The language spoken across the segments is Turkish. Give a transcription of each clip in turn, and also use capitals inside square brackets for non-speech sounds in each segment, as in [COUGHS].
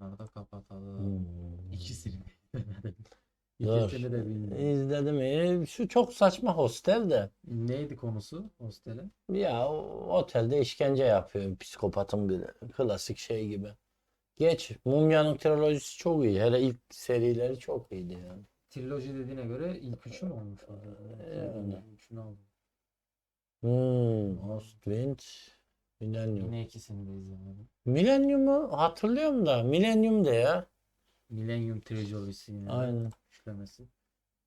Bunları da kapatalım. Hmm. İkisini. [LAUGHS] İkisini de bilmiyorum. İzledim. Ee, Şu çok saçma hostel de. Neydi konusu hostelin? Ya otelde işkence yapıyor psikopatın biri. Klasik şey gibi. Geç. Mumya'nın trilojisi çok iyi. Hele ilk serileri çok iyiydi yani. Triloji dediğine göre ilk üçü mü olmuş orada? Yani. Üçünü aldım. Hmm, Ostwind, Millennium. Yine ikisini de izlemedim. Millennium'u hatırlıyorum da. Millennium de ya. Millennium Trilojisi yine. Aynen. Üçlemesi.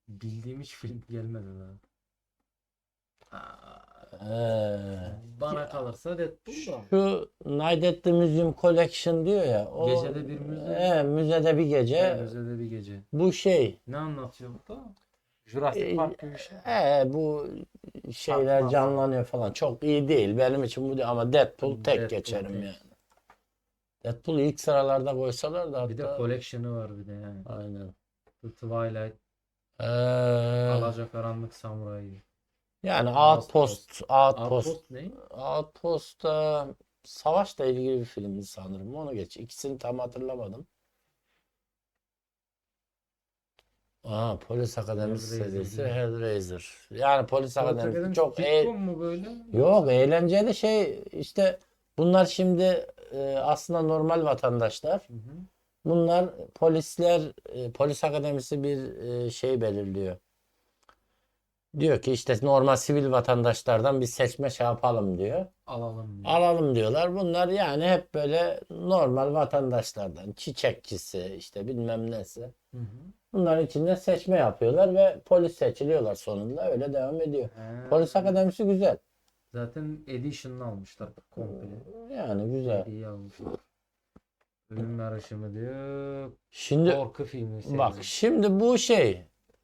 Bildiğim hiç film gelmedi daha. Ee, bana kalırsa Deadpool da. şu Night at the Museum Collection diyor ya. O, Gecede bir müze. Ee, müzede bir gece. Müzede bir gece. Bu şey. Ne anlatıyor bu da? Jurassic Park gibi bir şey. Ee, bu şeyler Farklı canlanıyor falan. Çok iyi değil. Benim için bu değil. Ama Deadpool tek Deadpool geçerim tek. yani. Deadpool ilk sıralarda koysalar da Bir de hatta. collection'ı var bir de yani. Aynen. The Twilight, Ee, Alacakaranlık Samurayı. yani Outpost. Outpost, Outpost, ne? Outpost e, savaşla ilgili bir filmdi sanırım. Onu geç. İkisini tam hatırlamadım. Aa, Polis Akademisi Hellraiser serisi. Hellraiser. Yani Polis Akademisi Akademi çok e- sitcom mu böyle? Yok eğlenceli şey işte bunlar şimdi e, aslında normal vatandaşlar. Hı hı. Bunlar polisler e, polis akademisi bir e, şey belirliyor. Diyor ki işte normal sivil vatandaşlardan bir seçme şey yapalım diyor. Alalım. diye. Alalım diyorlar. Bunlar yani hep böyle normal vatandaşlardan çiçekçisi işte bilmem nesi. Hı hı. Bunların içinde seçme yapıyorlar ve polis seçiliyorlar sonunda öyle devam ediyor. He. Polis akademisi güzel. Zaten edition'ını almışlar komple. Yani güzel. Hediye almışlar. Ölüm yarışı diyor? Şimdi Korku filmi. Bak serisi. şimdi bu şey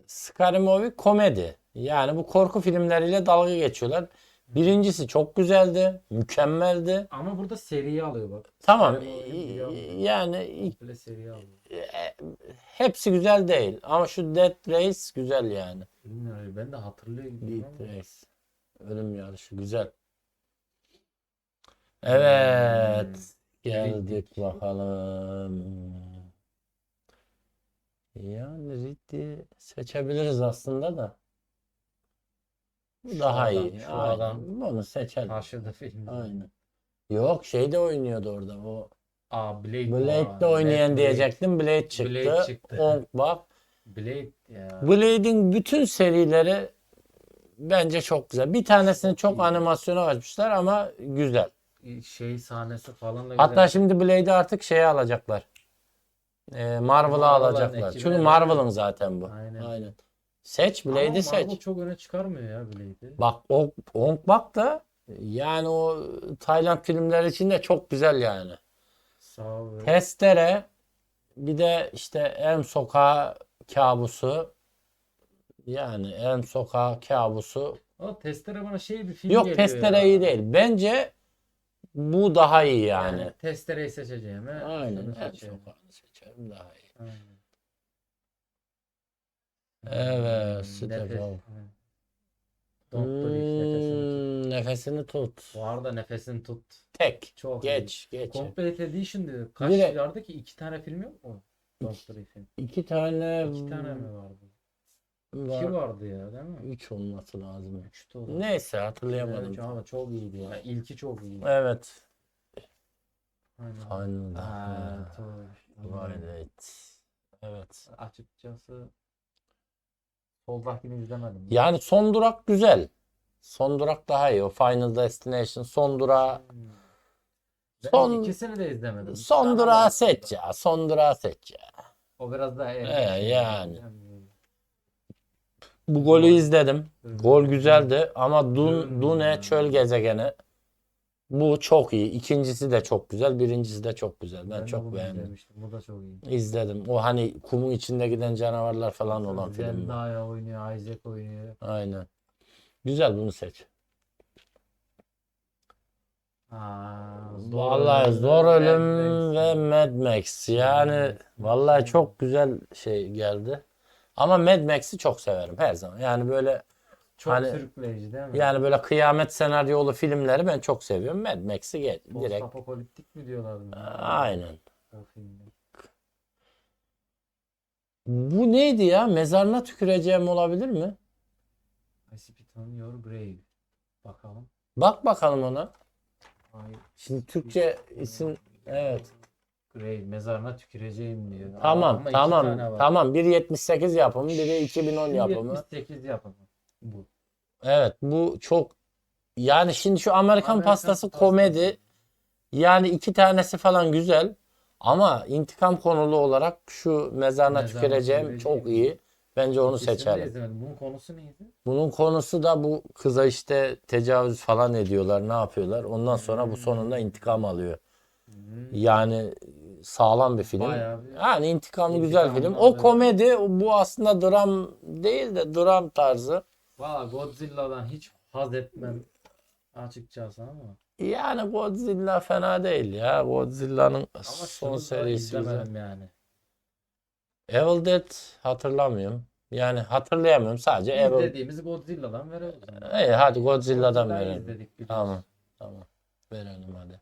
Scary Movie komedi. Yani bu korku filmleriyle dalga geçiyorlar. Birincisi çok güzeldi, mükemmeldi. Ama burada seriyi alıyor bak. Tamam musun? yani Komple seriyi alıyor. e, hepsi güzel değil ama şu Death Race güzel yani. Bilmiyorum ben de hatırlıyorum. Death. Race. Ölüm yarışı güzel. Evet. Geldik bakalım. Yani Ridley seçebiliriz aslında da. Şu daha adam, iyi. şu Aynen. adam. Bunu seçelim. Taşıdı film. Aynen. Yok şey de oynuyordu orada. O Aa Blade. Blade'de Aa, oynayan Blade, diyecektim. Blade çıktı. Blade çıktı. Onk bak. Blade ya. Blade'in bütün serileri bence çok güzel. Bir tanesini çok animasyona açmışlar ama güzel. Şey sahnesi falan da Hatta güzel. şimdi Blade'i artık şeye alacaklar. Ee, Marvel'a Marvel'ın alacaklar. ekibine Çünkü de- Marvel'ın zaten bu. Aynen. Seç Ama Blade'i Marvel seç. çok öne çıkarmıyor ya Blade'i. Bak Onk, Onk bak da yani o Tayland filmleri için de çok güzel yani. Sağ ol. Testere bir de işte Elm Sokağı kabusu yani Elm Sokağı kabusu Ama Testere bana şey bir film yok geliyor Testere ya. iyi değil. Bence bu daha iyi yani. Yani Testere'yi seçeceğim. He. Aynen seçeceğim. Sokağı'nı seçerim daha iyi. Aynen. Evet, Step nefes-. Don't nefesini tut. Hmm, nefesini tut. Bu arada nefesini tut. Tek. Çok iyi. Geç, geç. Complete Edition diyor. Kaç Direkt- vardı ki? iki tane film yok mu? Don't Breathe'in. İki tane İki tane mi vardı? var. İki vardı ya değil mi? Üç olması lazım. Üçte oldu. Neyse hatırlayamadım. Evet, ama çok iyiydi ya. İlki çok iyiydi. Evet. Aynen. Final. Ha, çok- Evet. Evet. Açıkçası soldakini izlemedim. Yani son durak güzel. Son durak daha iyi. O Final Destination son durağı. Ben Son- ikisini de izlemedim. son durağı seç ya. Son durağı seç ya. O biraz daha Ee, erken. yani. Bu golü izledim. Gol güzeldi ama Dun. Dune çöl gezegeni. Bu çok iyi. İkincisi de çok güzel. Birincisi de çok güzel. Ben, Ben çok beğendim. Bu da çok iyi. İzledim. O hani kumun içinde giden canavarlar falan olan film. Zendaya oynuyor, Isaac oynuyor. Aynen. Güzel bunu seç. Aa, Vallahi zor ölüm Mad ve. Mad Max. Yani vallahi çok güzel şey geldi. Ama Mad Max'i çok severim her zaman. Yani böyle çok hani- sürükleyici değil mi? yani böyle kıyamet senaryolu filmleri ben çok seviyorum. Mad Max'i gel direkt. Postapokaliptik mi diyorlar? Aynen. O filmde. Bu neydi ya? Mezarına tüküreceğim olabilir mi? On your grave. Bakalım. Bak bakalım ona. Ay, Şimdi Türkçe isim evet. grave mezarına tüküreceğim diyor. Tamam Ama tamam tamam. Biri 78 yapımı, biri 2010 yapımı. 78 yapımı. Evet bu çok yani şimdi şu Amerikan, Amerikan pastası pastası. komedi yani iki tanesi falan güzel ama intikam konulu olarak şu mezarına Mezarına tüküreceğim tüküreceğim. çok iyi. Bence onu İkisini de izlemedim. Bunun konusu neydi? Bunun konusu da bu kıza işte tecavüz falan ediyorlar, ne yapıyorlar. Ondan sonra bu sonunda intikam alıyor. Yani sağlam bir film. Bayağı bir Yani intikamlı güzel film. O komedi, bu aslında dram değil de dram tarzı. Valla Godzilla'dan hiç haz etmem açıkçası ama. Yani Godzilla fena değil ya. Godzilla'nın son serisi güzel. izlemedim yani. Evil Dead hatırlamıyorum. Yani hatırlayamıyorum sadece Evil. İzlediğimiz Godzilla'dan verelim. İyi hadi Godzilla'dan verelim. izledik. Tamam. Tamam. Verelim hadi.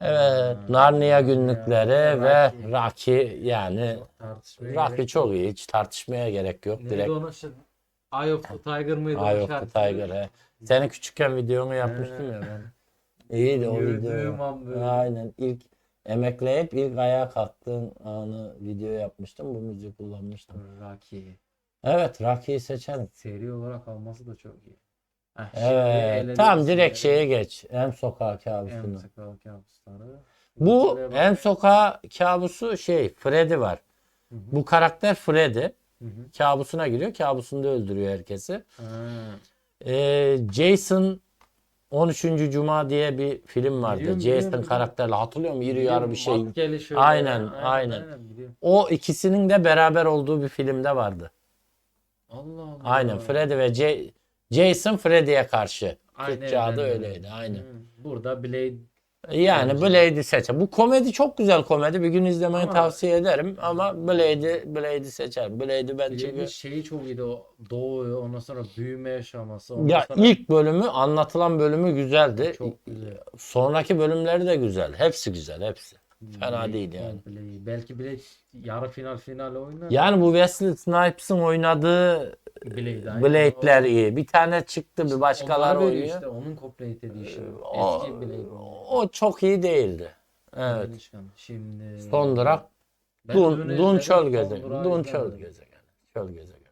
Evet, Narnia Narnia, günlükleri ve Rocky. Rocky yani Rocky çok iyi. Hiç tartışmaya gerek yok. Neydi Direkt onun şu Eye of the Tiger mıydı? Eye of the? Tiger. he. Senin küçükken videonu yapmıştım ya ben. İyiydi o Yürüdüğüm video. an böyle. Aynen. ilk emekleyip ilk ayağa kalktığın anı video yapmıştım. Bu müziği kullanmıştım. Rocky. Evet, Rocky'yi seçelim. Seri olarak alması da çok iyi. Heh, şimdi Evet. Tam direkt şeye geç. En sokağı En kabusunu. sakal kabusları. Bu Şuraya bak. en sokağı kabusu şey Freddy var. Bu karakter Freddy. Hı hı. Kabusuna giriyor. Kabusunda öldürüyor herkesi. Ee, Jason 13. Cuma diye bir film vardı. Biliyorum, Jason biliyorum, hatırlıyor musun? Yarı bir şey. Maskeli şöyle. Aynen, aynen. biliyorum. O ikisinin de beraber olduğu bir filmde vardı. Allah Allah. Aynen Freddy ve J- Jason Freddy'ye karşı. Aynen, Türkçe adı aynen. öyleydi. Aynen. Hı. Burada Blade Yani Bence. Blade'i seçerim. Bu komedi çok güzel komedi. Bir gün izlemeyi Ama- tavsiye ederim ama Blade'i Blade'i seçerim. Blade'i ben çünkü şeyi çok iyiydi o doğuyor ondan sonra büyüme yaşaması. Ondan ya sonra ilk bölümü anlatılan bölümü güzeldi. çok güzel. Sonraki bölümleri de güzel. Hepsi güzel, hepsi. Fena değil yani. iyi. Belki Blade yarı final final oynar. Yani bu Wesley Snipes'ın oynadığı Blade, aynen. Blade'ler iyi. Bir tane çıktı, bir O- başkaları oynuyor. Işte, onun complete edition. O, Eski Blade. o çok iyi değildi. Evet. Şimdi Son durak Dun, Dun çöl gezegeni. Dun çöl gezegeni. Çöl gezegeni.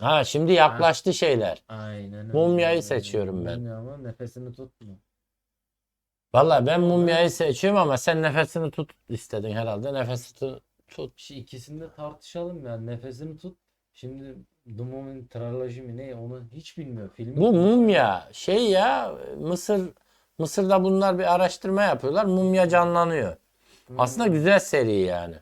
Ha şimdi yaklaştı şeyler. Aynen öyle. Mumyayı seçiyorum ben. Mumya ama nefesini tutma. Vallahi ben mumyayı seçiyorum ama sen nefesini tut istedin herhalde. Nefesi tut. tut. Şu ikisini de tartışalım yani nefesini tut. Şimdi The Mummy Trilogy mi ne onu hiç bilmiyor. Filmi Bu mumya şey ya Mısır Mısır'da bunlar bir araştırma yapıyorlar. Mumya canlanıyor. Aslında güzel seri yani.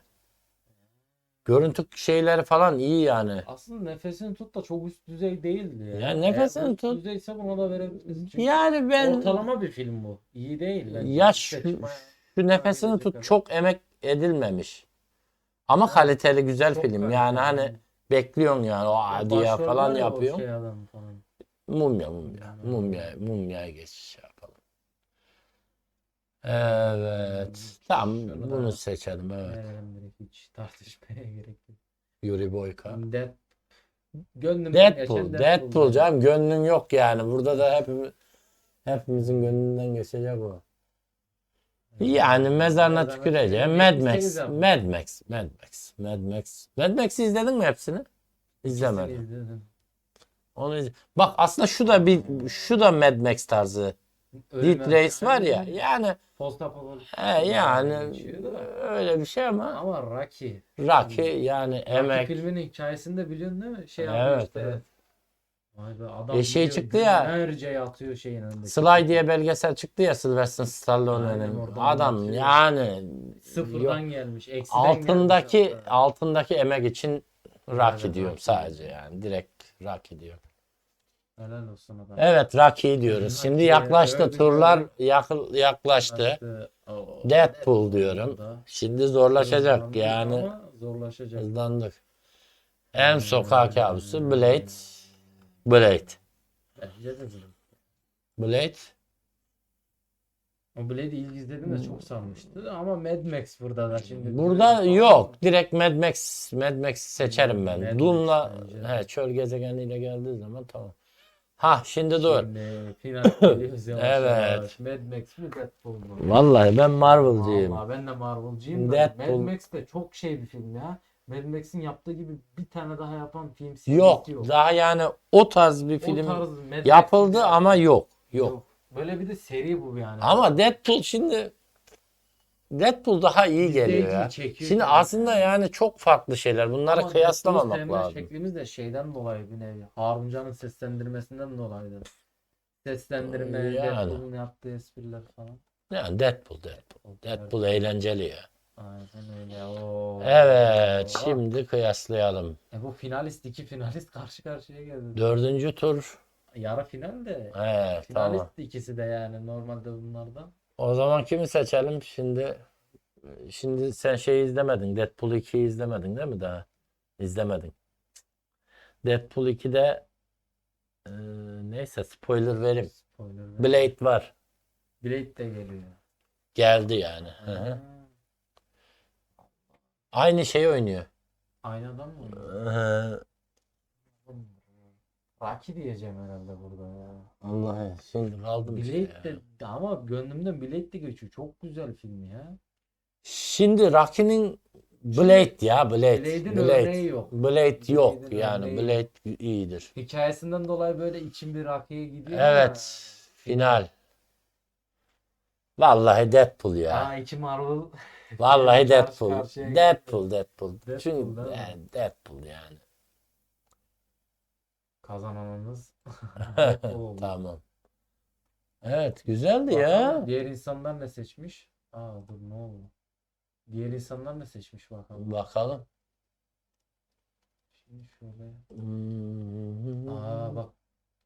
Görüntü şeyleri falan iyi yani. Aslında nefesini tut da çok üst düzey değildi ya. Ya nefesini Eğer üst tut. düzeyse buna da verebiliriz. Çünkü Yani ben ortalama bir film bu. İyi değil. bence. Ya şu, şu nefesini tut çok emek edilmemiş. Ama kaliteli güzel Çok film. kaliteli Yani hani bekliyorsun yani o ya falan var ya o yapıyor. Şey falan. Mumya mumya. Hmm. Mumya mumyaya geçiş yapalım. Evet. Tamam Şunu bunu seçelim evet. Verelim hiç tartışmaya [LAUGHS] gerek yok. Yuri Boyka. Dead Gönlümden Deadpool. Deadpool canım gönlün yok yani. Burada da hepimiz hepimizin gönlünden geçecek o. Yani mezarına Mezarına tüküreceğim. tüküreceğim. Mad 78 Max. Mad Max. Mad Max. Mad Max. Mad Max'i izledin mi hepsini? İzlemedim. Onu iz- Bak aslında şu da bir şu da Mad Max tarzı. Dead Race var ya. Yani Post apokaliptik. he, yani geçiyor da. öyle bir şey ama Ama Rocky. Rocky yani Rocky emek. filminin hikayesini de biliyorsun değil mi? Şey Evet, yapıyor işte. evet. Vay be adam E, şey gidiyor, çıktı ya. Binlerce yatıyor şeyin önünde. Sly diye belgesel çıktı ya Sylvester Stallone'nin. Aynen, oradan Adam yani Sıfırdan yok. gelmiş. Eksiden altındaki gelmiş hatta. altındaki emek için Rocky Rocky. sadece yani direkt Rocky diyorum. Helal olsun adam. Evet Rocky diyoruz. Şimdi Rocky, yaklaştı öldü, turlar yak- yaklaştı. Başka- Oo, Deadpool diyorum. da. Şimdi zorlaşacak Hızlandık yani zorlaşacak. hızlandık. En sokak kabusu Blade. Blade. Bence de zor. Blade. O Blade'i ilk izlediğimde çok sarmıştı ama Mad Max burada da şimdi. Burada yok. Direkt Mad Max Mad Max seçerim ben. Mad Doom'la he, çöl gezegeniyle geldiği zaman tamam. Ha şimdi dur. Şimdi final [COUGHS] geliyoruz yavaş Evet. yavaş. Mad Max mi Deadpool mu? Vallahi ben Marvel'cıyım. Vallahi ben de Marvel'cıyım da Deadpool. Mad Max de çok şey bir film ya. Mad Max'in yaptığı gibi bir tane daha yapan film Yok. serisi yok. Daha yani o tarz bir film tarz Mad Max yapıldı ama yok. Yok. Böyle bir de seri bu yani. Ama Deadpool şimdi Deadpool daha iyi geliyor ya. çekiyor Şimdi yani. aslında yani çok farklı şeyler. Bunları Ama kıyaslamamak lazım. şeklimiz de şeyden dolayı bir nevi. Haruncan'ın seslendirmesinden dolayıdır. Seslendirme, Yani. Deadpool'un yaptığı espriler falan. Yani Deadpool, Deadpool. Deadpool eğlenceli ya. Aynen öyle. Oo. Evet, Oo. şimdi kıyaslayalım. E bu finalist iki finalist karşı karşıya geldi. Dördüncü tur. Yarı final de. He, Finalist tamam. ikisi de yani normalde bunlardan. O zaman kimi seçelim? Şimdi şimdi sen şey izlemedin. Deadpool 2'yi izlemedin değil mi daha? İzlemedin. Deadpool 2'de e, neyse spoiler vereyim. Spoiler. Blade var. Blade de geliyor. Geldi yani. Hı hı. Ha. Aynı şeyi oynuyor. Aynı adam mı? oynuyor? Rocky diyeceğim herhalde burada ya. Vallahi şimdi işte ya. Blade de ama gönlümden Blade de geçiyor. Çok güzel film ya. Şimdi Rocky'nin Blade ya Blade. Blade'in Blade. örneği yok. Blade yok Blade'in yani. örneği Blade iyidir. Hikayesinden dolayı böyle içim bir Rocky'ye gidiyor Evet. Final. Vallahi Deadpool ama. ya. Aa iki Marvel. Vallahi [LAUGHS] karşı Deadpool. karşıya. Deadpool, Deadpool. Deadpool Çünkü değil mi? yani Deadpool yani. Kazananımız [LAUGHS] oldu. Tamam. Evet, güzeldi Bakalım ya. Diğer insanlar ne seçmiş? Aa dur ne oldu? Diğer insanlar ne seçmiş bakalım. Bakalım. Şimdi şöyle. Hmm. Aa bak.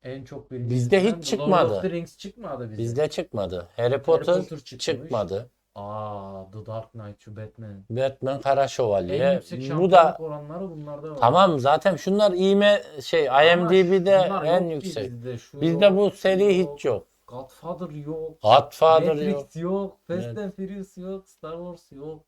En çok birinci Bizde hiç Lord of çıkmadı. the Rings çıkmadı bizde. Bizde çıkmadı. Harry Potter, Potter çıkmadı. Aa The Dark Knight şu Batman. Batman Kara En Şövalye. yüksek Bu şampiyonluk da oranları bunlarda var. tamam zaten şunlar IME şey IMDb'de şunlar en yok ki yüksek. Bizde, Şu Bizde yok, bu seri yok, hiç yok. Godfather yok. Godfather yok. Matrix yok. Fast Evet. and Furious yok. Star Wars yok.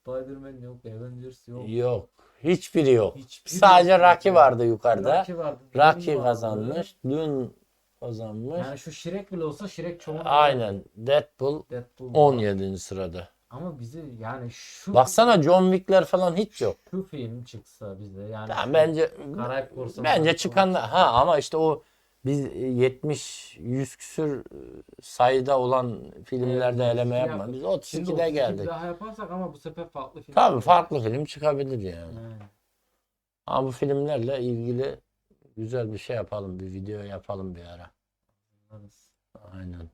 Spider-Man yok. Avengers yok. Yok. Hiçbiri yok. Hiçbiri Sadece yok. Rocky vardı yukarıda. Rocky vardı. Rocky Dune vardı. kazanmış. Dün kazanmış. Yani şu Shrek bile olsa Shrek çoğunluğu. Aynen. Deadpool Deadpool. 17. sırada. Ama bizi yani şu Baksana John Wick'ler falan hiç yok. şu film çıksa bize yani Ya şu bence Karayip Korsanı bence falan çıkan ha ama işte o biz 70 100 küsür sayıda olan filmlerde Evet, eleme yapma. Biz Şimdi 32'de 32 geldik. daha yaparsak ama bu sefer farklı film. Tabii farklı film çıkabilir yani. He, Ama bu filmlerle ilgili güzel bir şey yapalım. Bir video yapalım bir ara. anlarız. Aynen.